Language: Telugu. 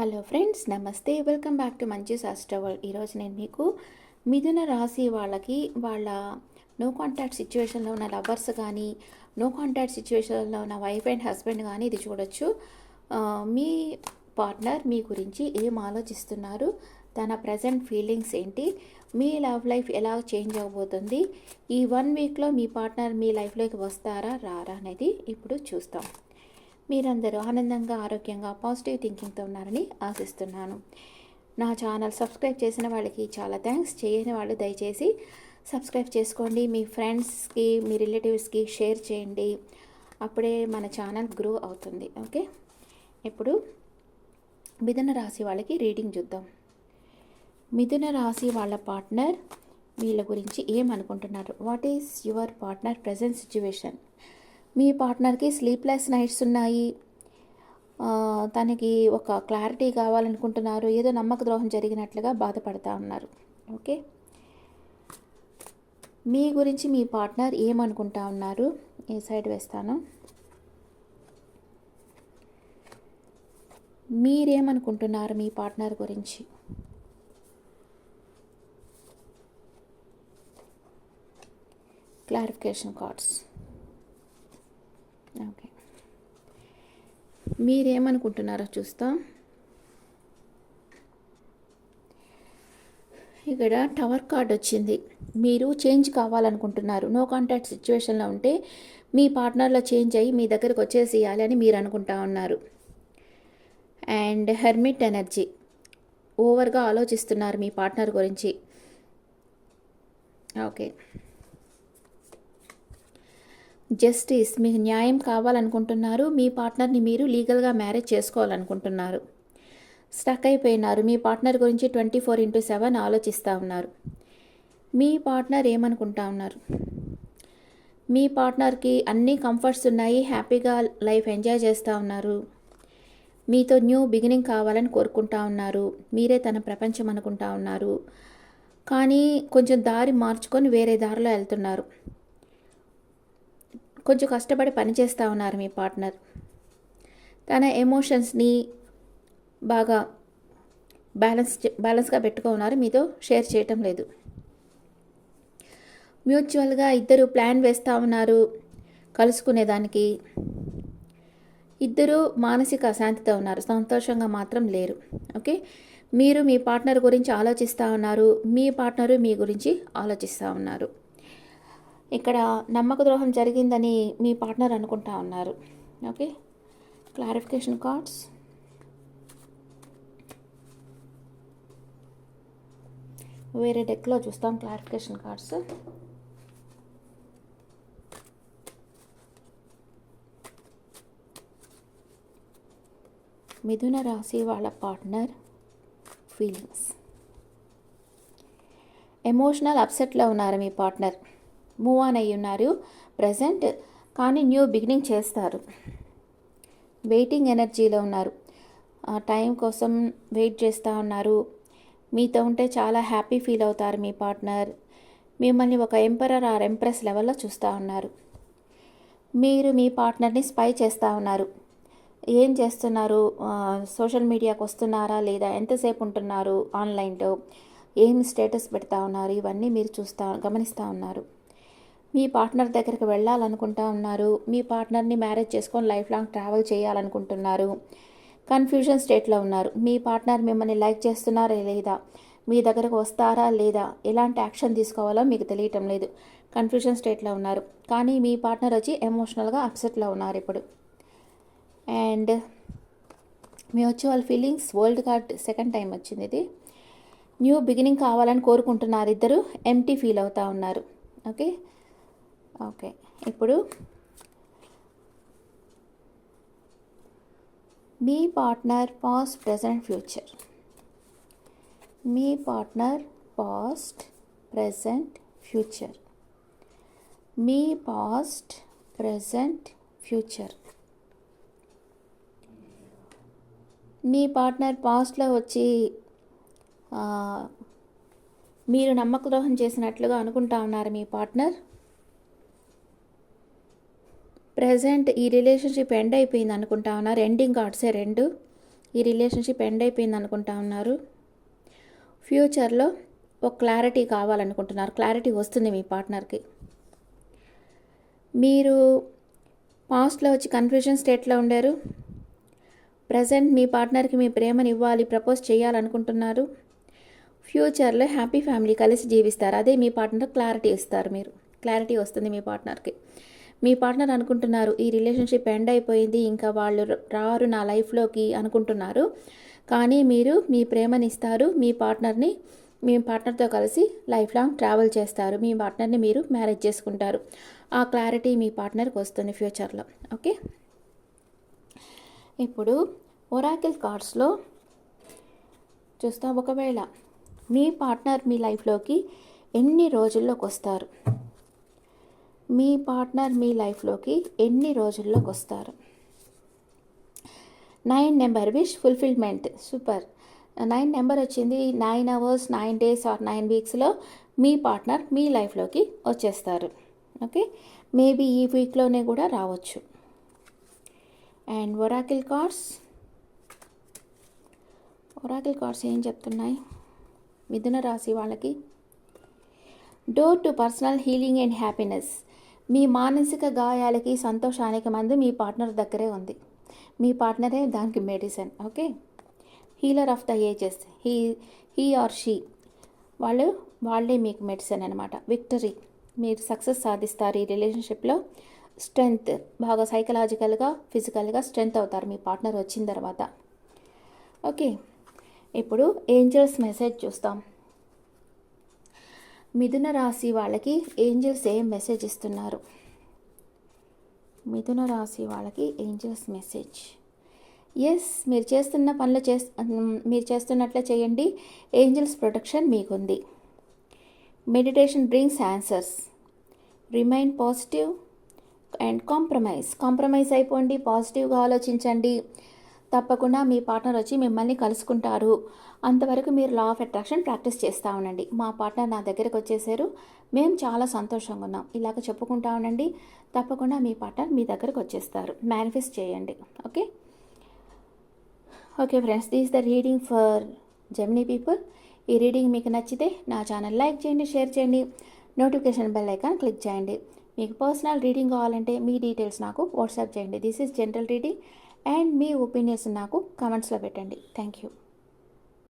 హలో ఫ్రెండ్స్ నమస్తే. వెల్కమ్ బ్యాక్ టు మంచి సాస్ట్రవల్ ఈరోజు నేను మీకు మిథున రాశి వాళ్ళకి వాళ్ళ నో కాంటాక్ట్ సిచ్యువేషన్లో ఉన్న లవర్స్ కానీ నో కాంటాక్ట్ సిచ్యువేషన్లో ఉన్న వైఫ్ అండ్ హస్బెండ్ కానీ ఇది చూడొచ్చు. మీ పార్ట్నర్ మీ గురించి ఏం ఆలోచిస్తున్నారు? తన ప్రజెంట్ ఫీలింగ్స్ ఏంటి? మీ లవ్ లైఫ్ ఎలా చేంజ్ అవ్వబోతుంది ఈ వన్ వీక్లో మీ పార్ట్నర్ మీ లైఫ్లోకి వస్తారా రారా అనేది ఇప్పుడు చూస్తాం. మీరందరూ ఆనందంగా ఆరోగ్యంగా పాజిటివ్ థింకింగ్తో ఉన్నారని ఆశిస్తున్నాను. నా ఛానల్ సబ్స్క్రైబ్ చేసిన వాళ్ళకి చాలా థ్యాంక్స్ చేయని వాళ్ళు దయచేసి సబ్స్క్రైబ్ చేసుకోండి. మీ ఫ్రెండ్స్కి మీ రిలేటివ్స్కి షేర్ చేయండి. అప్పుడే మన ఛానల్ గ్రో అవుతుంది. ఓకే? ఇప్పుడు మిథున రాశి వాళ్ళకి రీడింగ్ చూద్దాం. మిథున రాశి వాళ్ళ పార్ట్నర్ వీళ్ళ గురించి ఏమనుకుంటున్నారు? What is your partner present situation మీ పార్ట్నర్కి స్లీప్లెస్ నైట్స్ ఉన్నాయి. తనకి ఒక క్లారిటీ కావాలనుకుంటున్నారు. ఏదో నమ్మక ద్రోహం జరిగినట్లుగా బాధపడతా ఉన్నారు. ఓకే? మీ గురించి మీ పార్ట్నర్ ఏమనుకుంటా ఉన్నారు? ఏ సైడ్ వేస్తాను? మీరేమనుకుంటున్నారు మీ పార్ట్నర్ గురించి? Clarification cards. ఓకే. మీరేమనుకుంటున్నారో చూస్తాం. ఇక్కడ టవర్ కార్డ్ వచ్చింది. మీరు చేంజ్ కావాలనుకుంటున్నారు. నో కాంటాక్ట్ సిచ్యువేషన్లో ఉంటే మీ పార్ట్నర్లో చేంజ్ అయ్యి మీ దగ్గరకు వచ్చేసేయాలి అని మీరు అనుకుంటా ఉన్నారు. And hermit energy. ఓవర్గా ఆలోచిస్తున్నారు మీ పార్ట్నర్ గురించి. ఓకే. జస్టిస్ మీకు న్యాయం కావాలనుకుంటున్నారు. మీ పార్ట్నర్ని మీరు లీగల్గా మ్యారేజ్ చేసుకోవాలనుకుంటున్నారు. స్టక్ అయిపోయినారు. మీ పార్ట్నర్ గురించి ట్వంటీ ఫోర్ ఇంటూ సెవెన్ ఆలోచిస్తూ ఉన్నారు. మీ పార్ట్నర్ ఏమనుకుంటా ఉన్నారు? మీ పార్ట్నర్కి అన్ని కంఫర్ట్స్ ఉన్నాయి. హ్యాపీగా లైఫ్ ఎంజాయ్ చేస్తూ ఉన్నారు. మీతో న్యూ బిగినింగ్ కావాలని కోరుకుంటా ఉన్నారు. మీరే తన ప్రపంచం అనుకుంటా ఉన్నారు. కానీ కొంచెం దారి మార్చుకొని వేరే దారిలో వెళ్తున్నారు. కొంచెం కష్టపడి పనిచేస్తూ ఉన్నారు మీ పార్ట్నర్. తన ఎమోషన్స్ని బాగా బ్యాలెన్స్ బ్యాలెన్స్గా పెట్టుకో ఉన్నారు మీతో షేర్ చేయటం లేదు. మ్యూచువల్గా ఇద్దరు ప్లాన్ వేస్తూ ఉన్నారు. కలుసుకునేదానికి ఇద్దరు మానసిక అశాంతితో ఉన్నారు. సంతోషంగా మాత్రం లేరు. ఓకే? మీరు మీ పార్ట్నర్ గురించి ఆలోచిస్తూ ఉన్నారు. మీ పార్ట్నరు మీ గురించి ఆలోచిస్తూ ఉన్నారు. ఇక్కడ నమ్మక ద్రోహం జరిగిందని మీ పార్ట్నర్ అనుకుంటా ఉన్నారు. ఓకే? Clarification cards. వేరే డెక్లో చూస్తాం క్లారిఫికేషన్ కార్డ్స్. మిథున రాశి వాళ్ళ పార్ట్నర్ ఫీలింగ్స్. ఎమోషనల్ అప్సెట్లో ఉన్నారు మీ పార్ట్నర్. మూవ్ ఆన్ అయ్యి ఉన్నారు ప్రజెంట్ కానీ న్యూ బిగినింగ్ చేస్తారు. వెయిటింగ్ ఎనర్జీలో ఉన్నారు. టైం కోసం వెయిట్ చేస్తూ ఉన్నారు. మీతో ఉంటే చాలా హ్యాపీ ఫీల్ అవుతారు మీ పార్ట్నర్. మిమ్మల్ని ఒక ఎంపరర్ ఆర్ ఎంప్రెస్ లెవెల్లో చూస్తూ ఉన్నారు. మీరు మీ పార్ట్నర్ని స్పై చేస్తూ ఉన్నారు. ఏం చేస్తున్నారు? సోషల్ మీడియాకి వస్తున్నారా లేదా? ఎంతసేపు ఉంటున్నారు? ఆన్లైన్లో ఏం స్టేటస్ పెడతా ఉన్నారు? ఇవన్నీ మీరు చూస్తా గమనిస్తూ ఉన్నారు. మీ పార్ట్నర్ దగ్గరికి వెళ్ళాలనుకుంటా ఉన్నారు. మీ పార్ట్నర్ని మ్యారేజ్ చేసుకొని లైఫ్ లాంగ్ ట్రావెల్ చేయాలనుకుంటున్నారు. కన్ఫ్యూజన్ స్టేట్లో ఉన్నారు. మీ పార్ట్నర్ మిమ్మల్ని లైక్ చేస్తున్నారా లేదా? మీ దగ్గరకు వస్తారా లేదా? ఎలాంటి యాక్షన్ తీసుకోవాలో మీకు తెలియటం లేదు. కన్ఫ్యూజన్ స్టేట్లో ఉన్నారు. కానీ మీ పార్ట్నర్ వచ్చి ఎమోషనల్గా అప్సెట్లో ఉన్నారు ఇప్పుడు. And mutual feelings world card second time వచ్చింది ఇది. న్యూ బిగినింగ్ కావాలని కోరుకుంటున్నారు ఇద్దరు. ఎంటీ ఫీల్ అవుతూ ఉన్నారు. ఓకే? ఓకే. ఇప్పుడు మీ పార్ట్నర్ పాస్ట్ ప్రజెంట్ ఫ్యూచర్. మీ పార్ట్నర్ పాస్ట్ ప్రజెంట్ ఫ్యూచర్. మీ పాస్ట్ ప్రజెంట్ ఫ్యూచర్. మీ పార్ట్నర్ పాస్ట్లో వచ్చి మీరు నమ్మక ద్రోహం చేసినట్లుగా అనుకుంటా ఉన్నారు మీ పార్ట్నర్? ప్రజెంట్ ఈ రిలేషన్షిప్ ఎండ్ అయిపోయింది అనుకుంటా ఉన్నారు ఎండింగ్ కార్డ్సే రెండు? ఈ రిలేషన్షిప్ ఎండ్ అయిపోయింది అనుకుంటా ఉన్నారు. ఫ్యూచర్లో ఒక క్లారిటీ కావాలనుకుంటున్నారు. క్లారిటీ వస్తుంది మీ పార్ట్నర్కి. మీరు పాస్ట్లో వచ్చి కన్ఫ్యూజన్ స్టేట్లో ఉండారు. ప్రజెంట్ మీ పార్ట్నర్కి మీ ప్రేమని ఇవ్వాలి ప్రపోజ్ చేయాలనుకుంటున్నారు. ఫ్యూచర్లో హ్యాపీ ఫ్యామిలీ కలిసి జీవిస్తారు. అదే మీ పార్ట్నర్ క్లారిటీ ఇస్తారు మీరు. క్లారిటీ వస్తుంది మీ పార్ట్నర్కి. మీ పార్ట్నర్ అనుకుంటున్నారు ఈ రిలేషన్షిప్ ఎండ్ అయిపోయింది ఇంకా వాళ్ళు రారు నా లైఫ్లోకి అనుకుంటున్నారు. కానీ మీరు మీ ప్రేమని ఇస్తారు మీ పార్ట్నర్ని మీ పార్ట్నర్తో కలిసి లైఫ్ లాంగ్ ట్రావెల్ చేస్తారు మీ పార్ట్నర్ని మీరు మ్యారేజ్ చేసుకుంటారు. ఆ క్లారిటీ మీ పార్ట్నర్కి వస్తుంది ఫ్యూచర్లో ఓకే? ఇప్పుడు ఒరాకిల్ కార్డ్స్లో చూస్తాం ఒకవేళ మీ పార్ట్నర్ మీ లైఫ్లోకి ఎన్ని రోజుల్లోకి వస్తారు మీ పార్ట్నర్ మీ లైఫ్లోకి ఎన్ని రోజుల్లోకి వస్తారు? Nine number wish fulfilment. Super. Nine number వచ్చింది. Nine hours nine days or nine వీక్స్లో మీ పార్ట్నర్ మీ లైఫ్లోకి వచ్చేస్తారు. ఓకే? మేబీ ఈ వీక్లోనే కూడా రావచ్చు. And oracle cards. Oracle cards ఏం చెప్తున్నాయి? మిథున రాశి వాళ్ళకి. Door to personal healing and happiness. మీ మానసిక గాయాలకి సంతోషానికి మందు మీ పార్ట్నర్ దగ్గరే ఉంది. మీ పార్ట్నరే దానికి medicine okay? Healer of the ages. He he or she. వాళ్ళు వాళ్ళే మీకు మెడిసిన్ అనమాట విక్టరీ. మీరు సక్సెస్ సాధిస్తారు ఈ రిలేషన్షిప్లో. స్ట్రెంగ్త్. బాగా సైకలాజికల్గా ఫిజికల్గా స్ట్రెంగ్త్ అవుతారు మీ పార్ట్నర్ వచ్చిన తర్వాత. ఓకే? ఇప్పుడు ఏంజల్స్ మెసేజ్ చూస్తాం. మిథున రాశి వాళ్ళకి ఏంజల్స్ ఏం మెసేజ్ ఇస్తున్నారు? మిథున రాశి వాళ్ళకి ఏంజల్స్ మెసేజ్ ఎస్ మీరు చేస్తున్న పనులు చేస్ మీరు చేస్తున్నట్లే చేయండి. Angels protection మీకుంది. Meditation brings answers remain positive and compromise compromise అయిపోండి పాజిటివ్గా ఆలోచించండి. తప్పకుండా మీ పార్ట్నర్ వచ్చి మిమ్మల్ని కలుసుకుంటారు. అంతవరకు మీరు లా ఆఫ్ అట్రాక్షన్ ప్రాక్టీస్ చేస్తూ ఉండండి. మా పార్ట్నర్ నా దగ్గరకు వచ్చేసారు. మేము చాలా సంతోషంగా ఉన్నాం. ఇలాగ చెప్పుకుంటా ఉండండి. తప్పకుండా మీ పార్ట్నర్ మీ దగ్గరకు వచ్చేస్తారు. మేనిఫెస్ట్ చేయండి. Okay okay friends this the reading for Gemini people ఈ రీడింగ్ మీకు నచ్చితే నా ఛానల్ లైక్ చేయండి షేర్ చేయండి. నోటిఫికేషన్ బెల్ ఐకాన్ క్లిక్ చేయండి. మీకు పర్సనల్ రీడింగ్ కావాలంటే మీ డీటెయిల్స్ నాకు వాట్సాప్ చేయండి. This is general reading and me opinions నాకు కామెంట్స్లో పెట్టండి. Thank you.